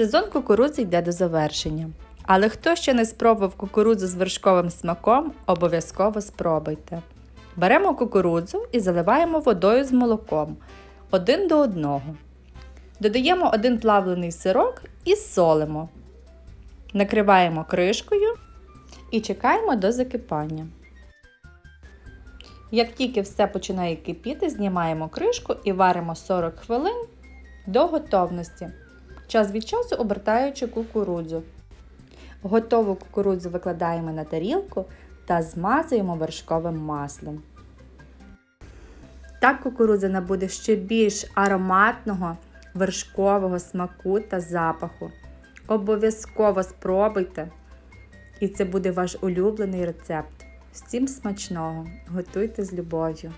Сезон кукурудзи йде до завершення. Але хто ще не спробував кукурудзу з вершковим смаком, обов'язково спробуйте. Беремо кукурудзу і заливаємо водою з молоком один до одного. Додаємо один плавлений сирок і солимо. Накриваємо кришкою і чекаємо до закипання. Як тільки все починає кипіти, знімаємо кришку і варимо 40 хвилин до готовності, час від часу обертаючи кукурудзу. Готову кукурудзу викладаємо на тарілку та змазуємо вершковим маслом. Так кукурудза набуде ще більш ароматного вершкового смаку та запаху. Обов'язково спробуйте, і це буде ваш улюблений рецепт. Всім смачного! Готуйте з любов'ю!